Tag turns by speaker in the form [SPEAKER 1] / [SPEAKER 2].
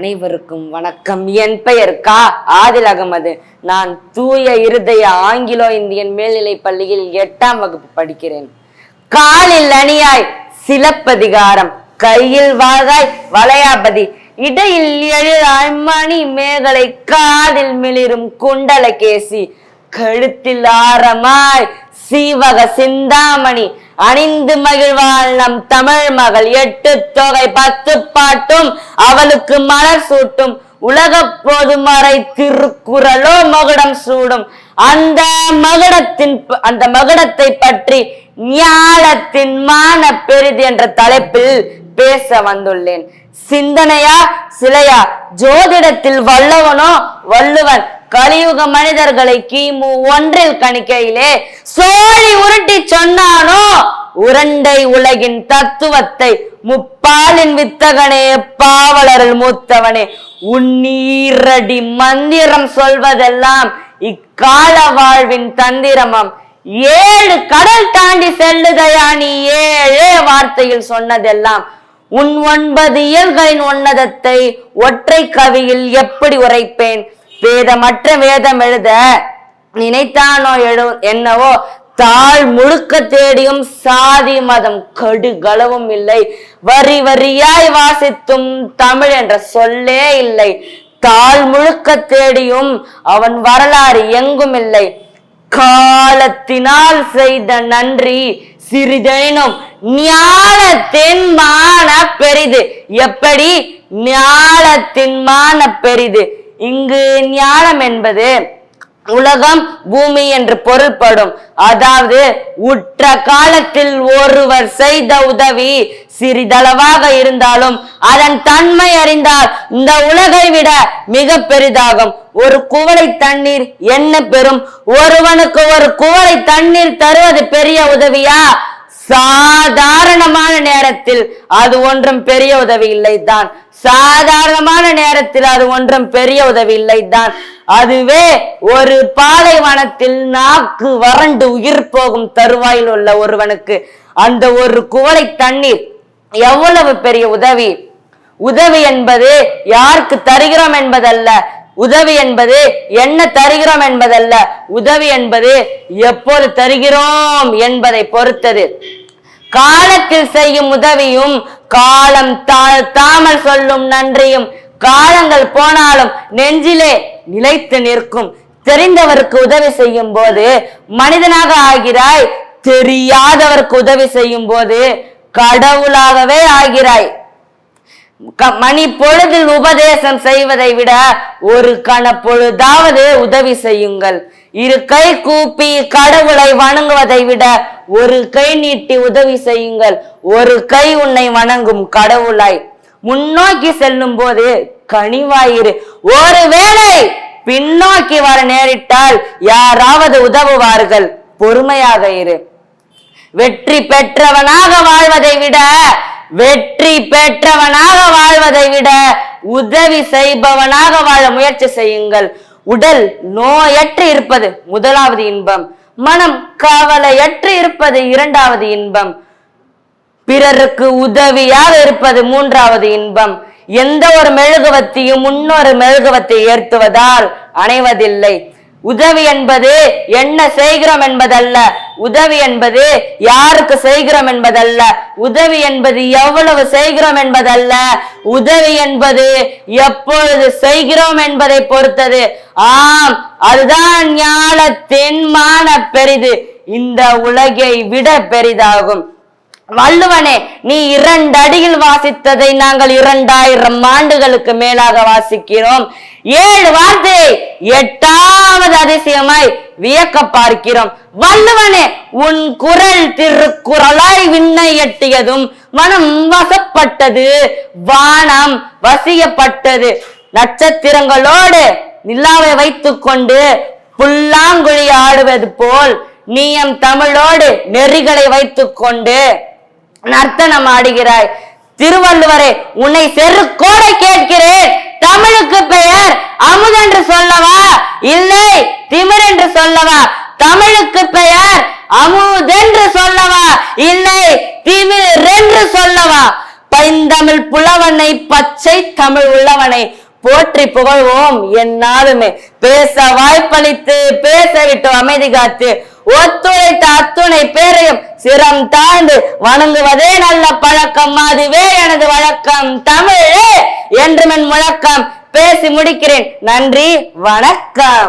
[SPEAKER 1] அனைவருக்கும் வணக்கம். என் பெயர் கா. ஆதில் அகமது. நான் தூய இருதய ஆங்கிலோ இந்தியன் மேல்நிலை பள்ளியில் எட்டாம் வகுப்பு படிக்கிறேன். காலில் அணியாய் சிலப்பதிகாரம் கையில் வாகாய் வளையாபதி இடையில் எழுதாய் மணி மேகலை காதில் மிளிரும் குண்டலகேசி கழுத்தில் ஆரமாய் சீவக சிந்தாமணி அணிந்து மகிழ்வாள் நம் தமிழ் மகள். எட்டு தொகை பத்து பாட்டும் அவளுக்கு மலர் சூட்டும். உலக பொதுமறை திருக்குறளோ மகுடம் சூடும். அந்த மகுடத்தின் ப- அந்த மகுடத்தை பற்றி ஞானத்தின் மான பெரிது என்ற தலைப்பில் பேச வந்துள்ளேன். சிந்தனையா சிலையா ஜோதிடத்தில் வல்லவனோ வள்ளுவன் கலியுக மனிதர்களை கிமு ஒன்றில் கணிக்கையிலே சோழி உருட்டி சொன்னானோ? உரண்டை உலகின் தத்துவத்தை முப்பாலின் வித்தகனே பாவலரில் மூத்தவனே உன்னீரடி மந்திரம் சொல்வதெல்லாம் இக்கால வாழ்வின் தந்திரமம். ஏழு கடல் தாண்டி செல்லுதையா நீ? ஏழே வார்த்தையில் சொன்னதெல்லாம் உன் ஒன்பது இயல்களின் உன்னதத்தை ஒற்றை கவியில் எப்படி உரைப்பேன்? வேதமற்ற வேதம் எழுத நினைத்தானோ எழு என்னவோ தாழ் முழுக்க தேடியும் சாதி மதம் கடுகளவும் இல்லை. வரி வரியாய் வாசித்தும் தமிழ் என்ற சொல்லே இல்லை. தாழ் முழுக்க தேடியும் அவன் வரலாறு எங்கும் இல்லை. காலத்தினால் செய்த நன்றி சிறிதேனும் ஞானத்தின் மான பெரிது. எப்படி? ஞானத்தின் மான பெரிது. இங்கு ஞானம் என்பது உலகம் பூமி என்று பொருள்படும். அதாவது உற்ற காலத்தில் ஒருவர் செய்த உதவி சிறிதளவாக இருந்தாலும் அதன் தன்மை அறிந்தால் இந்த உலகை விட மிக பெரிதாகும். ஒரு குவளை தண்ணீர் என்ன பெறும்? ஒருவனுக்கு ஒரு குவளை தண்ணீர் தருவது பெரிய உதவியா? சாதாரணமான நேரத்தில் அது ஒன்றும் பெரிய உதவி இல்லை தான் சாதாரணமான நேரத்தில் அது ஒன்றும் பெரிய உதவி இல்லை தான் அதுவே ஒரு பாலைவனத்தில் நாக்கு வறண்டு உயிர் போகும் தருவாயில் உள்ள ஒருவனுக்கு அந்த ஒரு குவளை தண்ணீர் எவ்வளவு பெரிய உதவி? உதவி என்பது யாருக்கு தருகிறோம் என்பதல்ல. உதவி என்பது என்ன தருகிறோம் என்பதல்ல. உதவி என்பது எப்போது தருகிறோம் என்பதை பொறுத்தது. காலத்தில் செய்யும் உதவியும் காலம் தாழ்த்தாமல் சொல்லும் நன்றியும். காலங்கள் போனாலும் நெஞ்சிலே நிலைத்து நிற்கும். தெரிந்தவருக்கு உதவி செய்யும் போது மனிதனாக ஆகிறாய். தெரியாதவருக்கு உதவி செய்யும் போது கடவுளாகவே ஆகிறாய். க- மணி பொழுதில் உபதேசம் செய்வதை விட ஒரு கண பொழுதாவது உதவி செய்யுங்கள். இரு கை கூப்பி கடவுளை வணங்குவதை விட ஒரு கை நீட்டி உதவி செய்யுங்கள். ஒரு கை உன்னை வணங்கும் கடவுளாய். முன்னோக்கி செல்லும் போது கனிவாயிரு. ஒருவேளை பின்னோக்கி வர நேரிட்டால் யாராவது உதவுவார்கள். பொறுமையாக இரு. வெற்றி பெற்றவனாக வாழ்வதை விட வெற்றி பெற்றவனாக வாழ்வதை விட உதவி செய்பவனாக வாழ முயற்சி செய்யுங்கள். உடல் நோயற்று இருப்பது முதலாவது இன்பம். மனம் கவலையற்று இருப்பது இரண்டாவது இன்பம். பிறருக்கு உதவியாக இருப்பது மூன்றாவது இன்பம். எந்த ஒரு மெழுகுவத்தையும் முன்னொரு மெழுகுவத்தை ஏற்றுவதால் அணைவதில்லை. உதவி என்பது என்ன செய்கிறோம் என்பதல்ல. உதவி என்பது யாருக்கு செய்கிறோம் என்பதல்ல. உதவி என்பது எவ்வளவு செய்கிறோம் என்பதல்ல. உதவி என்பது எப்பொழுது செய்கிறோம் என்பதை பொறுத்தது. ஆம் அதுதான் ஞானத்தின் மான பெரிது இந்த உலகை விட பெரிதாகும். வள்ளுவனே நீ இரண்டு அடியில் வாசித்ததை நாங்கள் இரண்டாயிரம் ஆண்டுகளுக்கு மேலாக வாசிக்கிறோம். ஏழு வார்த்தையை எட்டாவது அதிசயமாய் வியக்க பார்க்கிறோம். வள்ளுவனே உன் குரல் திருக்குறளாய் விண்ணை எட்டியதும் மனம் வசப்பட்டது வானம் வசியப்பட்டது. நட்சத்திரங்களோடு நிலாவை வைத்துக்கொண்டு புல்லாங்குழி ஆடுவது போல் நீயம் தமிழோடு நெறிகளை வைத்துக்கொண்டு நர்த்தனம் ஆடுகிறாய் திருவள்ளுவரே உன்னை செருக்கோட கேட்கிறேன். தமிழுக்கு பெயர் அமுதென்று சொல்லவா? இல்லை திமிர் என்று சொல்லவா? தமிழுக்கு பெயர் அமுதென்று சொல்லவா? இல்லை திமிர் என்று சொல்லவா? பைந்தமிழ் புலவனை பச்சை தமிழ் உள்ளவனை போற்றி புகழ்வோம். என்னாலுமே பேச வாய்ப்பளித்து பேச விட்டு அமைதி காத்து ஒத்துழைத்த அத்துணை பேரையும் சிரம் தாழ்ந்து வணங்குவதே நல்ல பழக்கம். அதுவே எனது வழக்கம். தமிழே என்று முழக்கம். பேசி முடிக்கிறேன். நன்றி வணக்கம்.